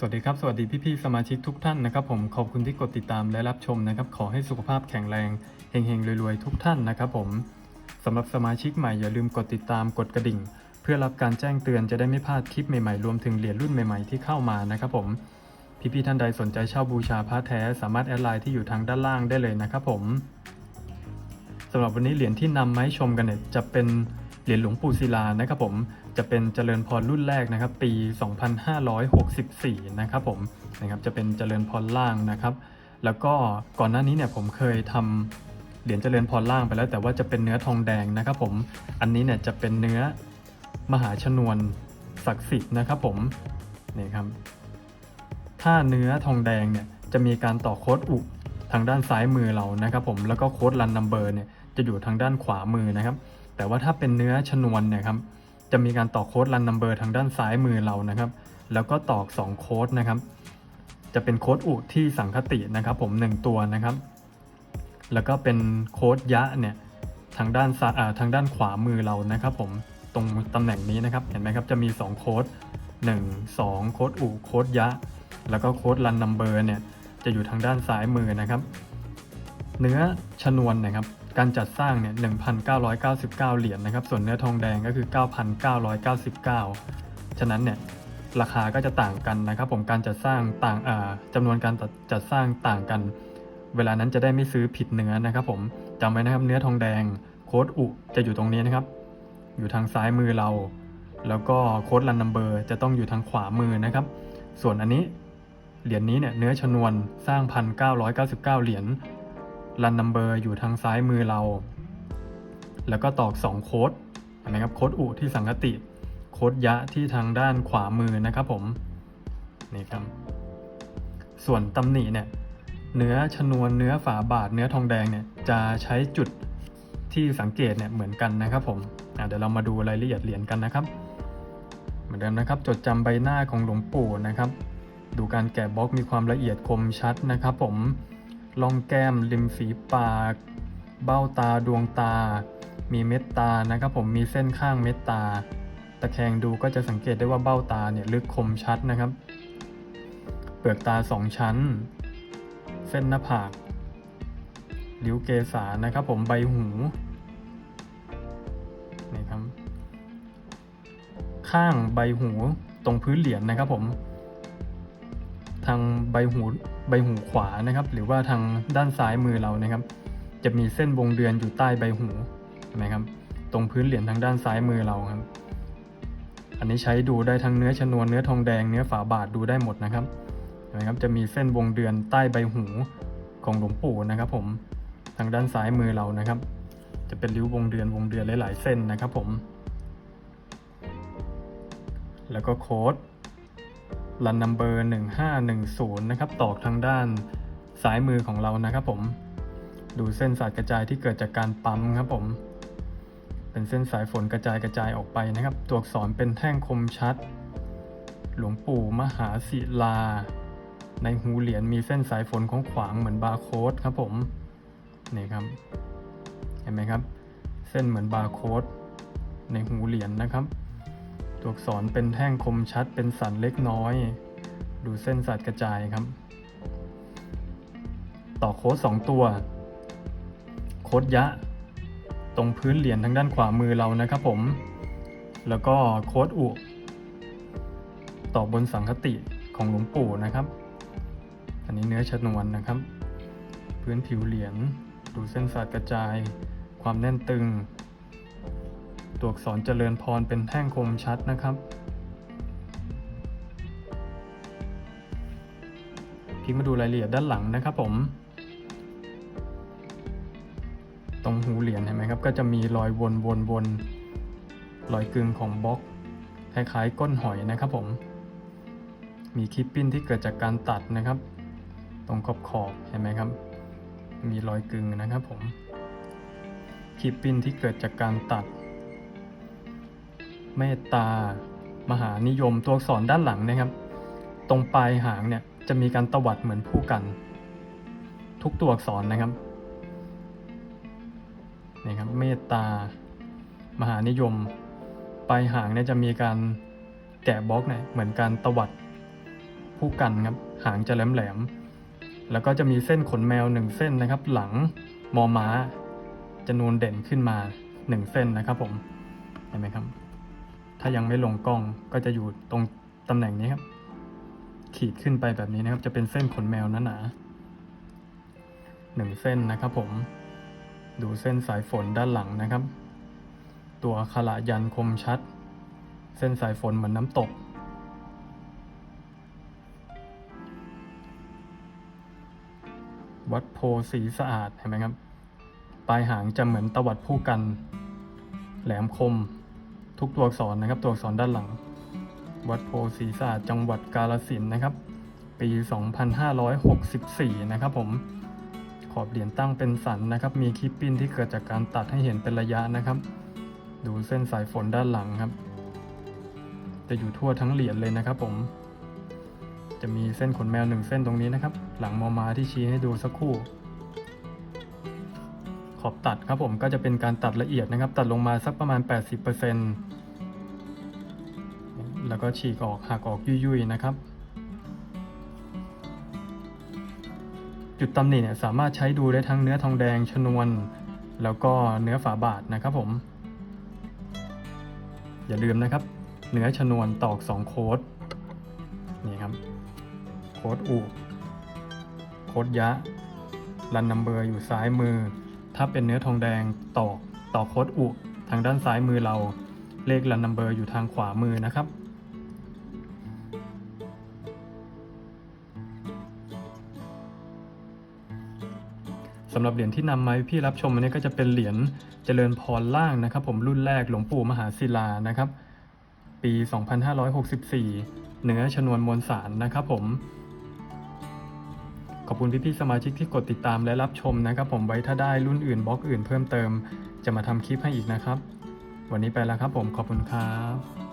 สวัสดีครับ สวัสดีพี่ๆสมาชิกทุกท่านนะครับผมขอบคุณที่กดติดตามและรับชมนะครับ ขอให้สุขภาพแข็งแรงเฮงๆรวยๆทุกท่านนะครับผมสำหรับสมาชิกใหม่อย่าลืมกดติดตามกดกระดิ่ง เพื่อรับการแจ้งเตือนจะได้ไม่พลาดคลิปใหม่ๆรวมถึงเหรียญรุ่นใหม่ๆที่เข้ามานะครับผมพี่ๆท่านใดสนใจเช่าบูชาพระแท้สามารถแอดไลน์ที่อยู่ทางด้านล่างได้เลยนะครับผมสำหรับวันนี้เหรียญที่นำมาให้ชมกันเนี่ยจะเป็น เหรียญหลวงปู่ศิลานะครับผมจะเป็นเจริญพรรุ่นแรกนะครับ ปี 2564 นะครับผมนะครับจะเป็นเจริญพรล่างนะครับ แล้วก็ก่อนหน้านี้เนี่ยผมเคยทำเหรียญเจริญพรล่างไปแล้ว แต่ว่าจะเป็นเนื้อทองแดงนะครับผมอันนี้เนี่ยจะเป็นเนื้อมหาชนวนศักดิ์สิทธิ์นะครับผมนี่ครับถ้าเนื้อทองแดงเนี่ยจะมีการต่อโค้ดอุทางด้านซ้ายมือเรานะครับผมแล้วก็โค้ดรันนัมเบอร์เนี่ยจะอยู่ทางด้านขวามือนะครับ แต่ว่าถ้าเป็นเนื้อชนวนเนี่ยครับจะมีการต่อโค้ดรันนัมเบอร์ทางด้านซ้ายมือเรานะครับ แล้วก็ตอก 2 โค้ดนะครับ จะเป็นโค้ดอุที่สังคตินะครับ ผม 1 ตัวนะครับ แล้วก็เป็นโค้ดยะเนี่ยทางด้านซ้ายอ่าทางด้านขวามือเรานะครับ ผมตรงตำแหน่งนี้นะครับ เห็นไหมครับจะมี 2 โค้ด1 2 โค้ดอุโค้ดยะ แล้วก็โค้ดรันนัมเบอร์เนี่ยจะอยู่ทางด้านซ้ายมือนะครับ เนื้อชนวนนะครับ การจัดสร้างเนี่ย 1,999 เหรียญนะครับ ส่วนเนื้อทองแดงก็คือ 9,999 ฉะนั้นเนี่ยราคาก็จะต่างกันนะครับ ผมการจัดสร้างต่างอ่าจำนวนการจัดสร้างต่างกัน เวลานั้นจะได้ไม่ซื้อผิดเนื้อนะครับ ผมจำไว้นะครับเนื้อทองแดงโค้ดอุจะอยู่ตรงนี้นะครับ อยู่ทางซ้ายมือเรา แล้วก็โค้ดรันนัมเบอร์จะต้องอยู่ทางขวามือนะครับ ส่วนอันนี้เหรียญนี้เนี่ยเนื้อชนวนสร้าง 1,999 เหรียญ รันนัมเบอร์อยู่ทางซ้ายมือเรา แล้วก็ตอก 2 โค้ดนไหมครับโค้ดอุที่สังกติ โค้ดยะที่ทางด้านขวามือนะครับผมนี่ครับ ส่วนตำหนิเนี่ยเนื้อชนวนเนื้อฝาบาทเนื้อทองแดงเนี่ยจะใช้จุดที่สังเกตเนี่ยเหมือนกันนะครับผมเดี๋ยวเรามาดูรายละเอียดเหรียญกันนะครับ เหมือนเดิมนะครับ จดจำใบหน้าของหลวงปู่นะครับ ดูการแกะบล็อกมีความละเอียดคมชัดนะครับ ผม ล่องแก้มริมฝีปาก เบ้าตาดวงตา มีเม็ดตานะครับผมมีเส้นข้างเม็ดตา ตะแคงดูก็จะสังเกตได้ว่าเบ้าตาเนี่ยลึกคมชัดนะครับ เปลือกตาสองชั้น เส้นหน้าผากริ้วเกษานะครับผมใบหูนี่ครับ ข้างใบหูตรงพื้นเหรียญนะครับผม ทางใบหูใบหูขวานะครับ หรือว่าทางด้านซ้ายมือเรานะครับ จะมีเส้นวงเดือนอยู่ใต้ใบหูเห็นไหมครับ ตรงพื้นเหรียญทางด้านซ้ายมือเราครับ อันนี้ใช้ดูได้ทั้งเนื้อชนวนเนื้อทองแดงเนื้อฝาบาทดูได้หมดนะครับเห็นไหมครับจะมีเส้นวงเดือนใต้ใบหูของหลวงปู่นะครับ ผมทางด้านซ้ายมือเรานะครับ จะเป็นริ้ววงเดือนวงเดือนหลาย ๆ เส้นนะครับ ผม แล้วก็โค้ด รันนัมเบอร์1510 นะครับตอกทางด้านซ้ายมือของเรานะครับผม ดูเส้นสายกระจายที่เกิดจากการปั๊มครับผม เป็นเส้นสายฝนกระจายกระจายออกไปนะครับ ตัวอักษรเป็นแท่งคมชัด หลวงปู่มหาศิลา ในหูเหรียญมีเส้นสายฝนของขวางเหมือนบาร์โค้ดครับผม นี่ครับ เห็นไหมครับ เส้นเหมือนบาร์โค้ดในหูเหรียญนะครับ ตัวอักษรเป็นแท่งคมชัดเป็นสันเล็กน้อย ดูเส้นสัดกระจายครับ ต่อโค้ด2ตัว โค้ดยะ ตรงพื้นเหรียญทางด้านขวามือเรานะครับผม แล้วก็โค้ดอุ ต่อบนสังคติของหลวงปู่นะครับ อันนี้เนื้อชนวนนะครับ พื้นผิวเหรียญดูเส้นสัดกระจาย ความแน่นตึง ตัวอักษรเจริญพรเป็นแท่งคมชัดนะครับ พลิกมาดูรายละเอียดด้านหลังนะครับผม ตรงหูเหรียญเห็นไหมครับ ก็จะมีรอยวนวนวนรอยกึงของบล็อกคล้ายๆก้นหอยนะครับผม มีคลิปปิ้นที่เกิดจากการตัดนะครับ ตรงขอบขอบเห็นไหมครับ มีรอยกึงนะครับผมคลิปปิ้นที่เกิดจากการตัด เมตตา มหานิยมตัวอักษรด้านหลังนะครับ ตรงปลายหางเนี่ยจะมีการตวัดเหมือนผู้กัน ทุกตัวอักษรนะครับนี่ครับเมตตา มหานิยม ปลายหางเนี่ยจะมีการแกะบล็อกเนี่ยเหมือนการตวัดผู้กันครับหางจะแหลมๆแล้วก็จะมีเส้นขนแมวหนึ่งเส้นนะครับ หลังมอม้าจะนูนเด่นขึ้นมาหนึ่งเส้นนะครับผมเห็นไหมครับ ถ้ายังไม่ลงกล้องก็จะอยู่ตรงตำแหน่งนี้ครับ ขีดขึ้นไปแบบนี้นะครับ จะเป็นเส้นขนแมวนั่นาหนึ่งเส้นนะครับผม ดูเส้นสายฝนด้านหลังนะครับ ตัวขละยันคมชัด เส้นสายฝนเหมือนน้ำตก วัดโพสีสะอาดเห็นไหมครับ ปลายหางจะเหมือนตวัดผู้กัน แหลมคม ทุกตัวอักษรนะครับ ตัวอักษรด้านหลัง วัดโพสีสาจังหวัดกาลสินนะครับ ปี 2564 นะครับผม ขอบเหรียญตั้งเป็นสันนะครับ มีคลิปปิ้นที่เกิดจากการตัดให้เห็นเป็นระยะนะครับ ดูเส้นสายฝนด้านหลังครับ จะอยู่ทั่วทั้งเหรียญเลยนะครับผม จะมีเส้นขนแมวหนึ่งเส้นตรงนี้นะครับ หลังมอมาที่ชี้ให้ดูสักครู่ ขอบตัดครับผมก็จะเป็นการตัดละเอียดนะครับ ตัดลงมาสักประมาณ 80%แล้วก็ฉีกออกหักออกยุ่ยๆนะครับ จุดตำหนิเนี่ยสามารถใช้ดูได้ทั้งเนื้อทองแดงชนวน แล้วก็เนื้อฝาบาทนะครับผม อย่าลืมนะครับ เนื้อชนวนตอก2โค้ดนี่ครับโค้ดอูโค้ดยะรันนัมเบอร์อยู่ซ้ายมือ ถ้าเป็นเนื้อทองแดงตอกต่อโคดอุทางด้านซ้ายมือเราเลขรันนัมเบอร์อยู่ทางขวามือนะครับ สำหรับเหรียญที่นำมาพี่รับชมอันนี้ก็จะเป็นเหรียญเจริญพรล่างนะครับ ผมรุ่นแรกหลวงปู่มหาศิลานะครับ ปี 2564 เนื้อชนวนมวลสารนะครับผม ขอบคุณพี่ๆสมาชิกที่กดติดตามและรับชมนะครับ ผมไว้ถ้าได้รุ่นอื่นบล็อกอื่นเพิ่มเติม จะมาทำคลิปให้อีกนะครับ วันนี้ไปแล้วครับผมขอบคุณครับ